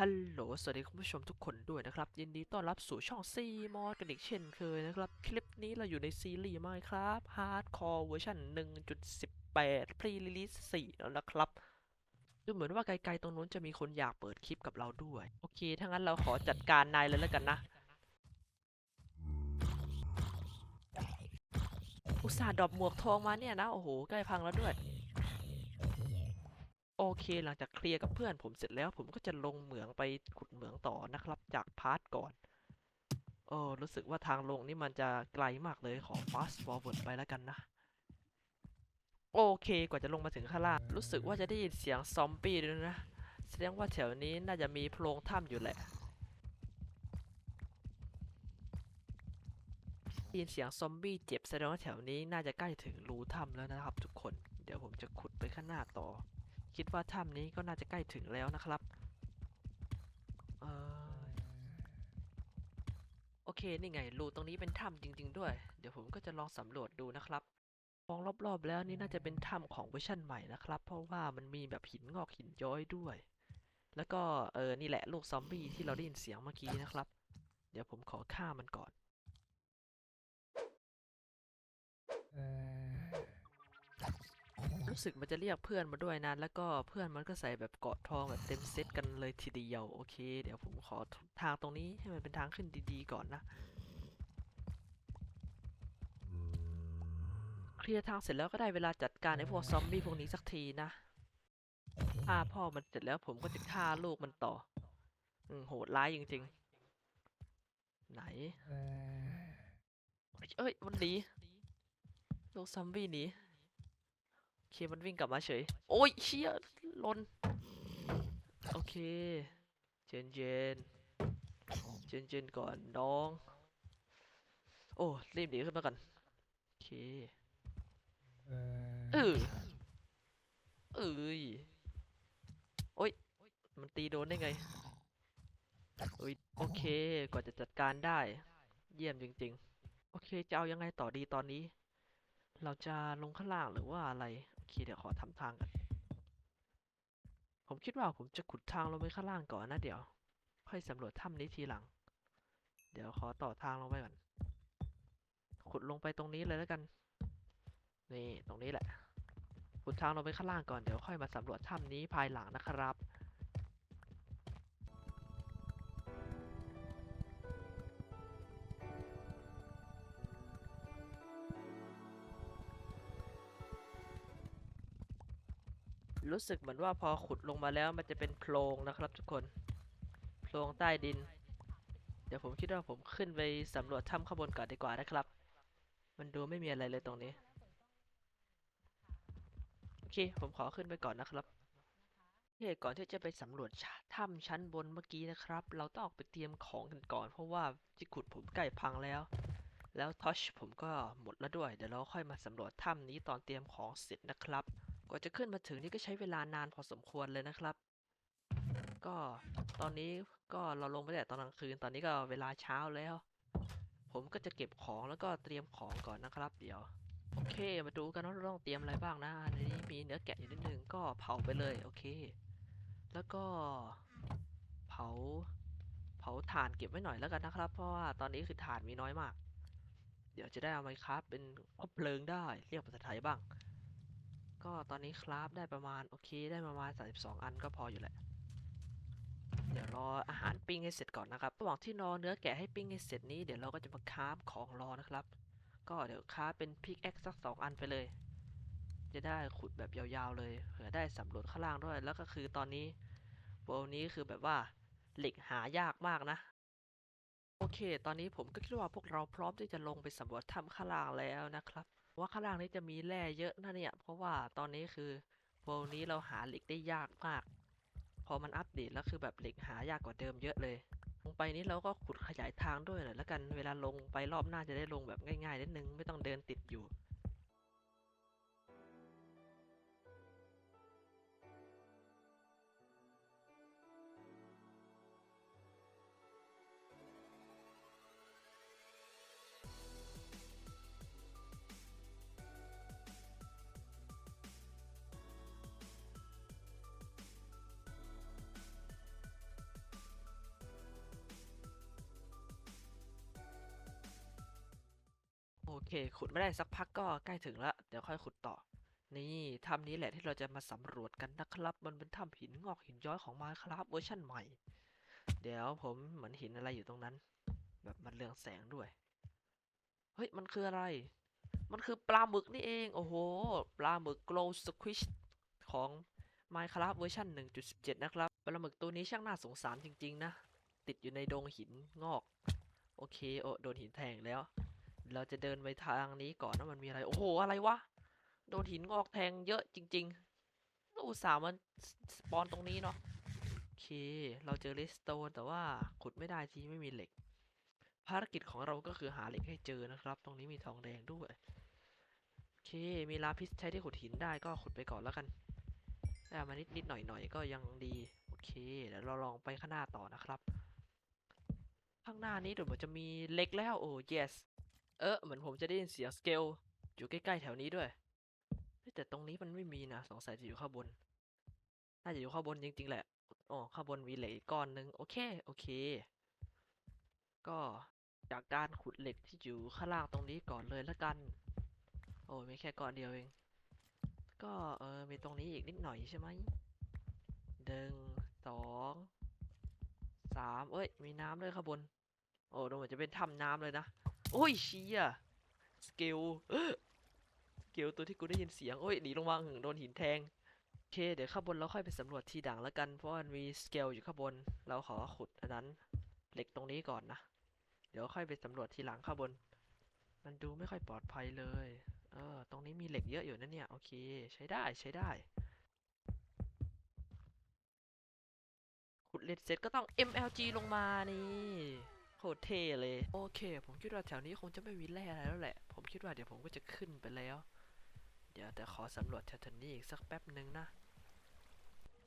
ฮัลโหล สวัสดีคุณผู้ชมทุกคนด้วยนะครับ ยินดีต้อนรับสู่ช่องซีมอกันอีกเช่นเคยนะครับ คลิปนี้เราอยู่ในซีรีส์ Minecraft Hardcore เวอร์ชัน1.18 Pre-release 4แล้วนะครับ ดูเหมือนว่าไกลๆตรงนู้นจะมีคนอยากเปิดคลิปกับเราด้วย โอเค ถ้างั้นเราขอจัดการนายเลยแล้วกันนะ อุตส่าห์ดรอปหมวกทองมาเนี่ยนะ โอ้โห ใกล้พังแล้วด้วย โอเคหลังจากเคลียร์กับเพื่อนผมเสร็จแล้ว ผมก็จะลงเหมืองไปขุดเหมืองต่อนะครับ จากพาร์ทก่อนเออรู้สึกว่าทางลงนี่มันจะไกลมากเลยขอ fast forward ไปแล้วกันนะ โอเคกว่าจะลงมาถึงข้างล่าง รู้สึกว่าจะได้ยินเสียงซอมบี้ด้วยนะ แสดงว่าแถวนี้น่าจะมีโพรงถ้ำอยู่แหละได้ยินเสียงซอมบี้เจ็บแสดงว่าแถวนี้น่าจะใกล้ถึงรูถ้ำแล้วนะครับ ทุกคน เดี๋ยวผมจะขุดไปข้างหน้าต่อ คิดว่าถ้ำนี้ก็น่าจะใกล้ถึงแล้วนะครับ เออโอเค นี่ไง รูตรงนี้เป็นถ้ำจริง ๆ ด้วย เดี๋ยวผมก็จะลองสำรวจดูนะครับ มองรอบๆ แล้วนี่น่าจะเป็นถ้ำของเวอร์ชันใหม่นะครับ เพราะว่ามันมีแบบหินงอกหินย้อยด้วย แล้วก็เออ นี่แหละลูกซอมบี้ที่เราได้ยินเสียงเมื่อกี้นะครับ เดี๋ยวผมขอฆ่ามันก่อน รู้สึกมันจะเรียกเพื่อนมาด้วยนะ แล้วก็เพื่อนมันก็ใส่แบบเกราะทองแบบเต็มเซตกันเลยทีเดียวโอเค เดี๋ยวผมขอทางตรงนี้ให้มันเป็นทางขึ้นดีๆก่อนนะเคลียร์ทางเสร็จแล้วก็ได้เวลาจัดการไอ้พวกซอมบี้พวกนี้สักทีนะฆ่าพ่อมันเสร็จแล้วผมก็จะฆ่าลูกมันต่ออืมโหดร้ายจริงๆ ไหน เอ้ยมันหนีลูกซอมบี้หนีโอ เคมันวิ่งกลับมาเฉย โอ้ยเชี่ยหลน โอเค เจนเจนเจนเจนก่อนน้อง โอ้รีบหนีขึ้นมาก่อนโอเคเออเอ้ยโอ้ย มันตีโดนได้ไงโอ้ยโอเค กว่าจะจัดการได้ เยี่ยมจริง ๆ โอเค จะเอายังไงต่อดีตอนนี้ เราจะลงข้างล่างหรือว่าอะไรโอ เคเดี๋ยวขอทำทางกัน ผมคิดว่าผมจะขุดทางลงไปข้างล่างก่อนนะเดี๋ยว ค่อยสำรวจถ้ำนี้ทีหลัง เดี๋ยวขอต่อทางลงไปก่อน ขุดลงไปตรงนี้เลยแล้วกัน นี่ตรงนี้แหละ ขุดทางลงไปข้างล่างก่อนเดี๋ยวค่อยมาสำรวจถ้ำนี้ภายหลังนะครับ รู้สึกเหมือนว่าพอขุดลงมาแล้วมันจะเป็นโพรงนะครับทุกคน โพรงใต้ดิน เดี๋ยวผมคิดว่าผมขึ้นไปสำรวจถ้ำข้างบนก่อนดีกว่านะครับ มันดูไม่มีอะไรเลยตรงนี้ โอเค ผมขอขึ้นไปก่อนนะครับเก่อนที่จะไปสำรวจถ้ำชั้นบนเมื่อกี้นะครับ เราต้องออกไปเตรียมของกันก่อน เพราะว่าที่ขุดผมใกล้พังแล้ว แล้วทอชผมก็หมดแล้วด้วย เดี๋ยวเราค่อยมาสำรวจถ้ำนี้ตอนเตรียมของเสร็จนะครับ ว่าจะขึ้นมาถึงนี่ก็ใช้เวลานานพอสมควรเลยนะครับ ก็ตอนนี้ก็เราลงไปแต่ตอนกลางคืน ตอนนี้ก็เวลาเช้าแล้ว ผมก็จะเก็บของแล้วก็เตรียมของก่อนนะครับ เดี๋ยว โอเค มาดูกันว่าเราต้องเตรียมอะไรบ้างนะในนี้มีเนื้อแกะอยู่นิดนึงก็เผาไปเลยโอเค แล้วก็เผาเผาถ่านเก็บไว้หน่อยแล้วกันนะครับ เพราะว่าตอนนี้คือถ่านมีน้อยมาก เดี๋ยวจะได้เอาไม้คราฟเป็นคบเพลิงได้ เรียกภาษาไทยบ้าง ก็ตอนนี้คราฟได้ประมาณ โอเค ได้ประมาณ 32 อันก็พออยู่แหละ เดี๋ยวรออาหารปิ้งให้เสร็จก่อนนะครับระหว่างที่รอเนื้อแกะให้ปิ้งให้เสร็จนี้เดี๋ยวเราก็จะมาคราฟของรอนะครับ ก็เดี๋ยวคราฟเป็นพิกแอคสักสองอันไปเลย จะได้ขุดแบบยาวๆเลยเผื่อได้สำรวจข้างล่างด้วย แล้วก็คือตอนนี้โบนี้คือแบบว่าเหล็กหายากมากนะโอเค ตอนนี้ผมก็คิดว่าพวกเราพร้อมที่จะลงไปสำรวจถ้ำข้างล่างแล้วนะครับ ว่าข้างล่างนี้จะมีแร่เยอะนะเนี่ย เพราะว่าตอนนี้คือโบนี้เราหาเหล็กได้ยากมาก พอมันอัปเดตแล้วคือแบบเหล็กหายากกว่าเดิมเยอะเลย ลงไปนี้เราก็ขุดขยายทางด้วยหน่อยแล้วกัน เวลาลงไปรอบหน้าจะได้ลงแบบง่ายๆนิดนึง ไม่ต้องเดินติดอยู่ เคขุดไม่ได้สักพักก็ใกล้ถึงแล้ว เดี๋ยวค่อยขุดต่อ นี่ถ้ำนี้แหละที่เราจะมาสำรวจกันนะครับ มันเป็นถ้ำหินงอกหินย้อยของ Minecraft เวอร์ชันใหม่ เดี๋ยวผมเหมือนห็นอะไรอยู่ตรงนั้น แบบมันเรืองแสงด้วย เฮ้ยมันคืออะไร มันคือปลาหมึกนี่เอง โอ้โห ปลาหมึก glow squish ของ Minecraft เวอร์ชัน1.17 นะครับ ปลาหมึกตัวนี้ช่างน่าสงสารจริง ๆ นะ ติดอยู่ในดงหินงอก โอเค โอ้โดนหินแทงแล้ว เราจะเดินไปทางนี้ก่อนว่ามันมีอะไร โอ้โห อะไรวะ โดนหินงอกแทงเยอะจริงๆอุตส่าห์มันสปอนตรงนี้เนาะ โอเค เราเจอเลสโตนแต่ว่าขุดไม่ได้ทีไม่มีเหล็ก ภารกิจของเราก็คือหาเหล็กให้เจอนะครับ ตรงนี้มีทองแดงด้วย โอเค มีลาพิสใช้ที่ขุดหินได้ก็ขุดไปก่อนแล้วกันได้มานิดนิดหน่อยหน่อยๆก็ยังดี โอเค เดี๋ยวเราลองไปข้างหน้าต่อนะครับ ข้างหน้านี้เดี๋ยวมันจะมีเหล็กแล้ว โอ้ yes เออเหมือนผมจะได้ยินเสียงสเกลอยู่ใกล้ๆแถวนี้ด้วยแต่ตรงนี้มันไม่มีนะสงสัยจะอยู่ข้างบนน่าจะอยู่ข้างบนจริงๆแหละอ๋อข้างบนมีเหล็กก้อนหนึ่งโอเคโอเค ก็จากการขุดเหล็กที่อยู่ข้างล่างตรงนี้ก่อนเลยละกัน โอ้มีแค่ก้อนเดียวเอง ก็เออมีตรงนี้อีกนิดหน่อยใช่ไหมหนึ่งสองสามเอ้ยมีน้ำด้วยข้างบน โอ้ดูเหมือนจะเป็นถ้ำน้ำเลยนะ โอ้ยเชี่ยสเกลสเกลตัวที่กูได้ยินเสียงโอ้ยหนีลงมาหึงโดนหินแทงโอเคเดี๋ยวข้างบนเราค่อยไปสำรวจทีดังแล้วกันเพราะมันมีสเกลอยู่ข้างบน เราขอขุดอันนั้นเหล็กตรงนี้ก่อนนะ เดี๋ยวค่อยไปสำรวจทีหลังข้างบน มันดูไม่ค่อยปลอดภัยเลย เออ ตรงนี้มีเหล็กเยอะอยู่นะเนี่ย โอเค ใช้ได้ใช้ได้ ขุดเหล็กเสร็จก็ต้อง MLG ลงมานี่ โคตรเท่เลย โอเค ผมคิดว่าแถวนี้คงจะไม่มีแร่อะไรแล้วแหละ ผมคิดว่าเดี๋ยวผมก็จะขึ้นไปแล้ว เดี๋ยวแต่ขอสำรวจแถวนี้อีกสักแป๊บหนึ่งนะ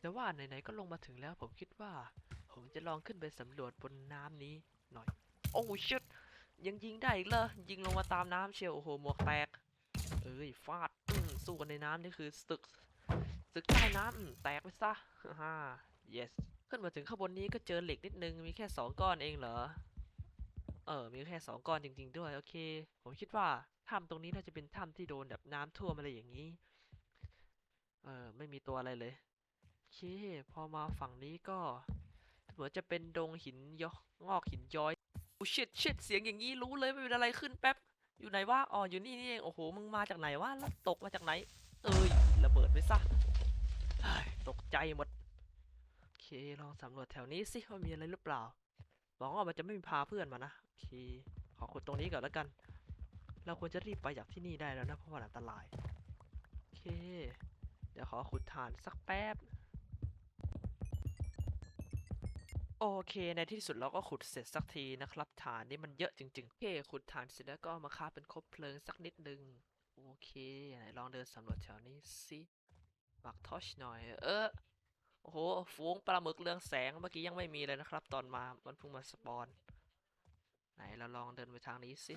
แต่ว่าไหนๆก็ลงมาถึงแล้วผมคิดว่า ผมจะลองขึ้นไปสำรวจบนน้ำนี้หน่อย โอ้ชิตยังยิงได้อีกเหรอยิงลงมาตามน้ำเชียวโอ้โหหมวกแตก เอ้ยฟาดอืมสู้กันในน้ำนี่คือศึกศึกใต้น้ำแตกไปซะฮ่า yes ขึ้นมาถึงข้างบนนี้ก็เจอเหล็กนิดนึงมีแค่สองก้อนเองเหรอ ออมีแค่สองก้อนจริง ๆ ด้วย โอเค ผมคิดว่าถ้ำตรงนี้น่าจะเป็นถ้ำที่โดนแบบน้ำท่วมอะไรอย่างนี้ เออไม่มีตัวอะไรเลยโอเค พอมาฝั่งนี้ก็เหมือนจะเป็นดงหินยอกงอกหินย้อยโอ้ชิดชิดเสียงอย่างนี้รู้เลยไม่เป็นอะไรขึ้นแป๊บ อยู่ไหนวะ อ๋อ อยู่นี่นี่เอง โอ้โห มึงมาจากไหนวะ แล้วตกมาจากไหน เอ้ย ระเบิดไปซะตกใจหมด โอเค ลองสำรวจแถวนี้สิว่ามีอะไรหรือเปล่า หวังว่ามันจะไม่มีพาเพื่อนมานะโอเคขอขุดตรงนี้ก่อนแล้วกัน เราควรจะรีบไปจากที่นี่ได้แล้วนะเพราะว่าอันตรายโอเค เดี๋ยวขอขุดฐานสักแป๊บโอเค ในที่สุดเราก็ขุดเสร็จสักทีนะครับ ฐานนี่มันเยอะจริงๆโอเคขุดฐานเสร็จแล้วก็มาคราเป็นคบเพลิงสักนิดนึง โอเคไหนลองเดินสำรวจแถวนี้สิปักทอชหน่อย เออ โอ้โห ฝูงปลาหมึกเรืองแสงเมื่อกี้ยังไม่มีเลยนะครับ ตอนมา มันเพิ่งมาสปอน ไหนเราลองเดินไปทางนี้สิ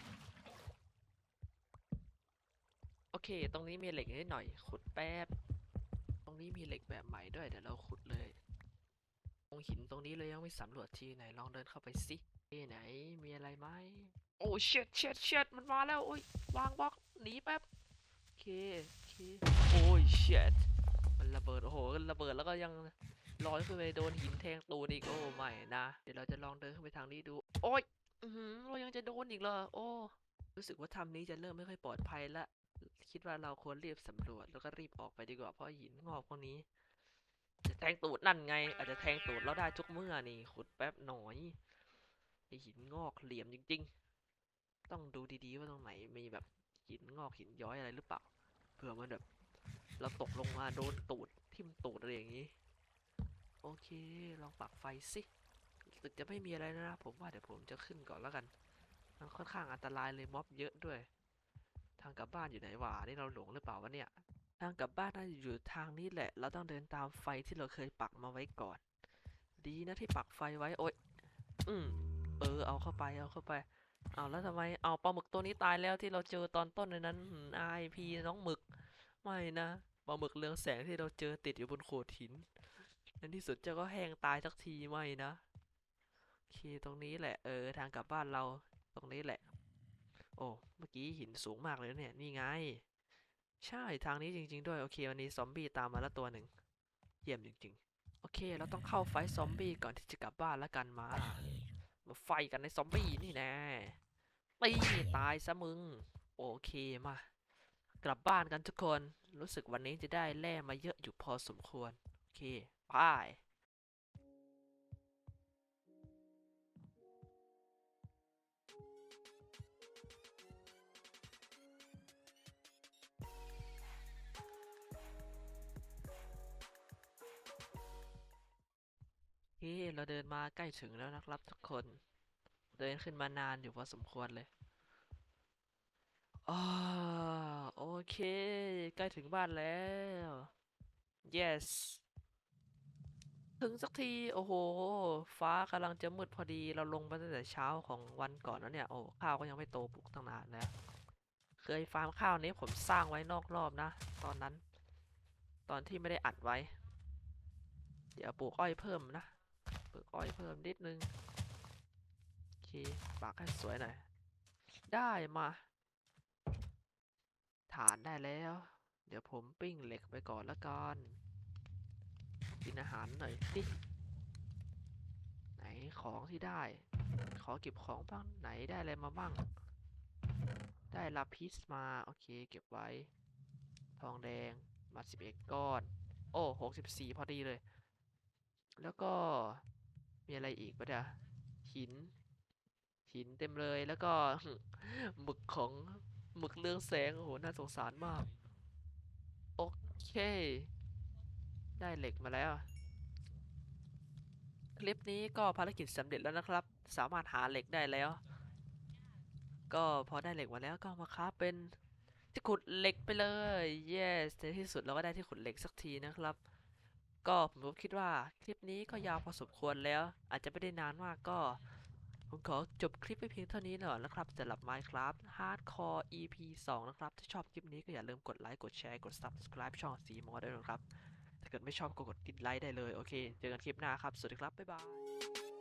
โอเค ตรงนี้มีเหล็กนิดหน่อย ขุดแป๊บ ตรงนี้มีเหล็กแบบใหม่ด้วย เดี๋ยวเราขุดเลย ตรงหินตรงนี้เลยยังไม่สำรวจทีไหน ลองเดินเข้าไปสิเอ้ไหน มีอะไรไหม โอ้เช็ดเช็ดเช็ดมันมาแล้ว โอ้ย วางบล็อก หนีแป๊บ โอเค โอเค โอ้ยเช็ด มันระเบิดโอ้โหระเบิดแล้วก็ยังลอยขึ้นไปโดนหินแทงตูดอีกโอ้ไม่นะเดี๋ยวเราจะลองเดินขึ้นไปทางนี้ดู โอ้ยอือหือเรายังจะโดนอีกเหรอโอ้รู้สึกว่าทำนี้จะเริ่มไม่ค่อยปลอดภัยละ คิดว่าเราควรรีบสำรวจแล้วก็รีบออกไปดีกว่าเพราะหินงอกพวกนี้ จะแทงตูดนั่นไง อาจจะแทงตูดเราได้ทุกเมื่อนี่ขุดแป๊บหน่อยไอหินงอกเหลี่ยมจริง ๆ ต้องดูดีๆว่าตรงไหนมีแบบหินงอกหินย้อยอะไรหรือเปล่าเผื่อมันแบบ เราตกลงมาโดนตูดทิ่มตูดอะไรอย่างนี้ โอเคลองปักไฟสิรู้สึกจะไม่มีอะไรแล้วนะผมว่าเดี๋ยวผมจะขึ้นก่อนแล้วกัน มันค่อนข้างอันตรายเลยม็อบเยอะด้วย ทางกลับบ้านอยู่ไหนวะนี่เราหลงหรือเปล่าวะเนี่ย ทางกลับบ้านน่าจะอยู่ทางนี้แหละ เราต้องเดินตามไฟที่เราเคยปักมาไว้ก่อน ดีนะที่ปักไฟไว้โอ๊ยอืมเออเอาเข้าไปเอาเข้าไปเอาแล้วทำไมเอาปลาหมึกตัวนี้ตายแล้วที่เราเจอตอนต้นในนั้นไอพีน้องหมึก ไม่นะปลาหมึกเรืองแสงที่เราเจอติดอยู่บนโขดหินในที่สุดเจ้าก็แห้งตายสักทีไม่นะโอเคตรงนี้แหละเออทางกลับบ้านเราตรงนี้แหละ โอ้เมื่อกี้หินสูงมากเลยเนี่ยนี่ไง ใช่ทางนี้จริง ๆ ด้วยโอเควันนี้ซอมบี้ตามมาแล้วตัวหนึ่งเยี่ยมจริง ๆ โอเค เราต้องเข้าไฟซอมบี้ก่อนที่จะกลับบ้านแล้วกันมา มาไฟกันในซอมบี้นี่แน่ตีตายซะมึง โอเคมา กลับบ้านกันทุกคน รู้สึกวันนี้จะได้แล่มาเยอะอยู่พอสมควร โอเคไปเฮ้เราเดินมาใกล้ถึงแล้วนะครับทุกคน เดินขึ้นมานานอยู่พอสมควรเลยอ่า โอเค ใกล้ถึงบ้านแล้ว yes ถึงสักที โอ้โห ฟ้ากำลังจะมืดพอดี เราลงมาตั้งแต่เช้าของวันก่อนแล้วเนี่ย โอ้ ข้าวก็ยังไม่โตปลูกตั้งนานแล้ว เคยฟาร์มข้าวนี้ผมสร้างไว้นอกรอบนะ ตอนนั้น ตอนที่ไม่ได้อัดไว้ เดี๋ยวปลูกอ้อยเพิ่มนะ ปลูกอ้อยเพิ่มนิดนึง โอเค ปากให้สวยหน่อย ได้มา ฐานได้แล้ว เดี๋ยวผมปิ้งเหล็กไปก่อนละกันกินอาหารหน่อยสิไหนของที่ได้ ขอเก็บของบ้างไหนได้อะไรมาบ้าง ได้ลาพิสมา โอเคเก็บไว้ ทองแดงมาสิบเอ็ดก้อน โอ้หกสิบสี่พอดีเลย แล้วก็มีอะไรอีกปะเดี๋ยหิน หินเต็มเลยแล้วก็หมึกของ หมึกเรืองแสง โอ้โห น่าสงสารมาก โอเค ได้เหล็กมาแล้ว คลิปนี้ก็ภารกิจสำเร็จแล้วนะครับ สามารถหาเหล็กได้แล้ว ก็พอได้เหล็กมาแล้วก็มาคราฟเป็นที่ขุดเหล็กไปเลย yes ในที่สุดเราก็ได้ที่ขุดเหล็กสักทีนะครับ ก็ผมก็คิดว่าคลิปนี้ก็ยาวพอสมควรแล้ว อาจจะไม่ได้นานมากก็ ผมขอจบคลิปไปเพียงเท่านี้ก่อยนะครับสำหรับ Minecraft Hardcore EP 2 นะครับ ถ้าชอบคลิปนี้ก็อย่าลืมกดไลค์ กดแชร์ กด Subscribe ช่องสีมอด้วยนะครับ ถ้าเกิดไม่ชอบก็กดดิสไลค์ได้เลย โอเค เจอกันคลิปหน้าครับ สวัสดีครับ บ๊ายบาย